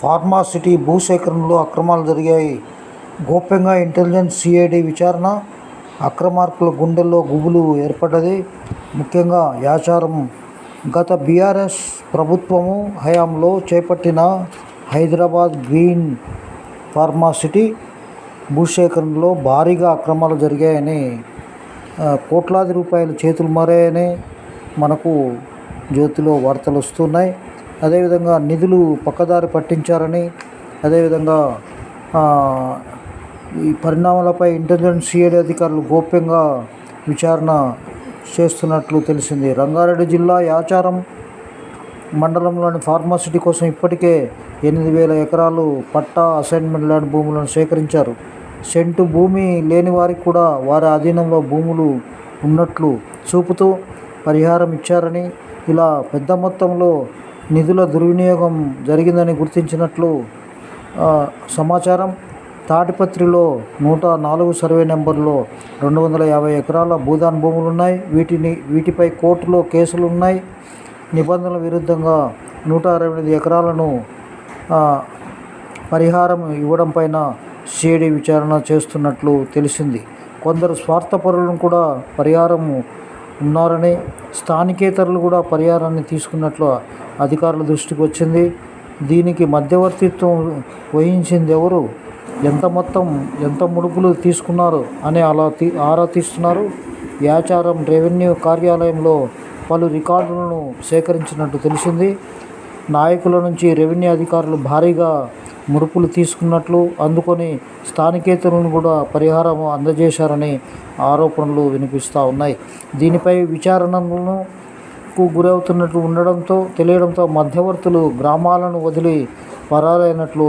Pharma city భూసేకరణలో అక్రమాలు జరిగాయి. గోప్యంగా ఇంటెలిజెన్స్ సిఐడి విచారణ అక్రమార్కుల గుండెల్లో గుబులు ఏర్పడ్డది. ముఖ్యంగా యాచారం గత బీఆర్ఎస్ ప్రభుత్వము హయాంలో చేపట్టిన హైదరాబాద్ గ్రీన్ ఫార్మాసిటీ భూసేకరణలో భారీగా అక్రమాలు జరిగాయని కోట్లాది రూపాయలు చేతులు మారాయని మనకు జ్యోతిలో వార్తలు వస్తున్నాయి. అదేవిధంగా నిధులు పక్కదారి పట్టించారని అదేవిధంగా ఈ పరిణామాలపై ఇంటెలిజెన్స్ సిఐడి అధికారులు గోప్యంగా విచారణ చేస్తున్నట్లు తెలిసింది. రంగారెడ్డి జిల్లా యాచారం మండలంలోని ఫార్మాసిటీ కోసం ఇప్పటికే ఎనిమిది వేల ఎకరాలు పట్టా అసైన్మెంట్ ల్యాండ్ భూములను సేకరించారు. సెంటు భూమి లేని వారికి కూడా వారి ఆధీనంలో భూములు ఉన్నట్లు చూపుతూ పరిహారం ఇచ్చారని ఇలా పెద్ద మొత్తంలో నిధుల దుర్వినియోగం జరిగిందని గుర్తించినట్లు సమాచారం. తాటిపత్రిలో నూట నాలుగు సర్వే నెంబర్లో రెండు వందల యాభై ఎకరాల భూదాన్ భూములు ఉన్నాయి వీటిని వీటిపై కోర్టులో కేసులు ఉన్నాయి నిబంధనల విరుద్ధంగా నూట అరవై ఎనిమిది ఎకరాలను పరిహారం ఇవ్వడం పైన సిఐడి విచారణ చేస్తున్నట్లు తెలిసింది. కొందరు స్వార్థపరులను కూడా పరిహారం ఉన్నారని స్థానికేతరులు కూడా పరిహారాన్ని తీసుకున్నట్లు అధికారుల దృష్టికి వచ్చింది. దీనికి మధ్యవర్తిత్వం వహించింది ఎవరు ఎంత మొత్తం ఎంత ముడుపులు తీసుకున్నారు అని అలా తీ ఆరా తీస్తున్నారు. యాచారం రెవెన్యూ కార్యాలయంలో పలు రికార్డులను సేకరించినట్టు తెలిసింది. నాయకుల నుంచి రెవెన్యూ అధికారులు భారీగా ముడుపులు తీసుకున్నట్లు అందుకొని స్థానికేతరులను కూడా పరిహారం అందజేశారని ఆరోపణలు వినిపిస్తూ ఉన్నాయి. దీనిపై విచారణలను గురవుతున్నట్లు ఉండడంతో తెలియడంతో మధ్యవర్తులు గ్రామాలను వదిలి పరారైనట్లు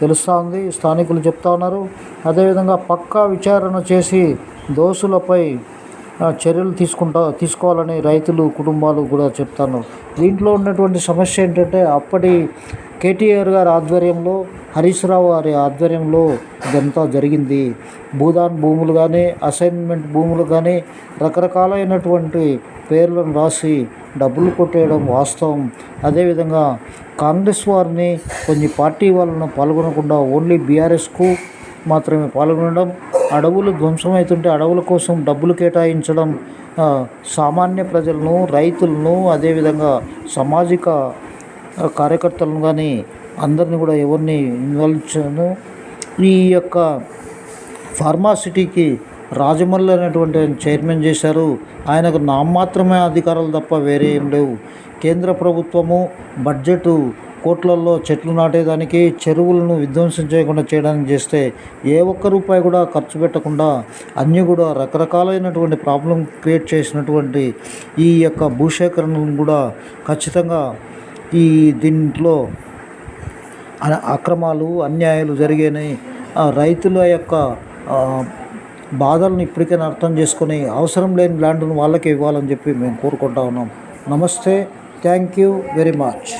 తెలుస్తూ ఉంది స్థానికులు చెప్తా ఉన్నారు. అదేవిధంగా పక్కా విచారణ చేసి దోషులపై చర్యలు తీసుకుంటా తీసుకోవాలని రైతులు కుటుంబాలు కూడా చెప్తాను. దీంట్లో ఉన్నటువంటి సమస్య ఏంటంటే అప్పటి కేటీఆర్ గారి ఆధ్వర్యంలో హరీష్ రావు గారి ఆధ్వర్యంలో ఇదంతా జరిగింది. భూదాన్ భూములు కానీ అసైన్మెంట్ భూములు కానీ రకరకాలైనటువంటి పేర్లను రాసి డబ్బులు కొట్టేయడం వాస్తవం. అదేవిధంగా కాంగ్రెస్ వారిని కొన్ని పార్టీ వాళ్ళను పాల్గొనకుండా ఓన్లీ బీఆర్ఎస్కు మాత్రమే పాల్గొనడం అడవులు ధ్వంసమవుతుంటే అడవుల కోసం డబ్బులు కేటాయించడం సామాన్య ప్రజలను రైతులను అదేవిధంగా సామాజిక కార్యకర్తలను కానీ అందరిని కూడా ఎవరిని ఇన్వాల్వ్ చేయను. ఈ యొక్క ఫార్మాసిటీకి రాజమల్లి అనేటువంటి ఆయన చైర్మన్ చేశారు. ఆయనకు నామాత్రమే అధికారాలు తప్ప వేరే ఏం లేవు. కేంద్ర ప్రభుత్వము బడ్జెట్ కోట్లల్లో చెట్లు నాటేదానికి చెరువులను విధ్వంసం చేయకుండా చేయడానికి చేస్తే ఏ ఒక్క రూపాయి కూడా ఖర్చు పెట్టకుండా అన్నీ కూడా రకరకాలైనటువంటి ప్రాబ్లం క్రియేట్ చేసినటువంటి ఈ యొక్క భూసేకరణను కూడా ఖచ్చితంగా ఈ దీంట్లో అక్రమాలు అన్యాయాలు జరిగాయి ఆ రైతుల యొక్క బాధలను ఇప్పటికైనా అర్థం చేసుకొని అవసరం లేని ల్యాండ్ను వాళ్ళకే ఇవ్వాలని చెప్పి మేము కోరుకుంటా ఉన్నాం. నమస్తే. Thank you very much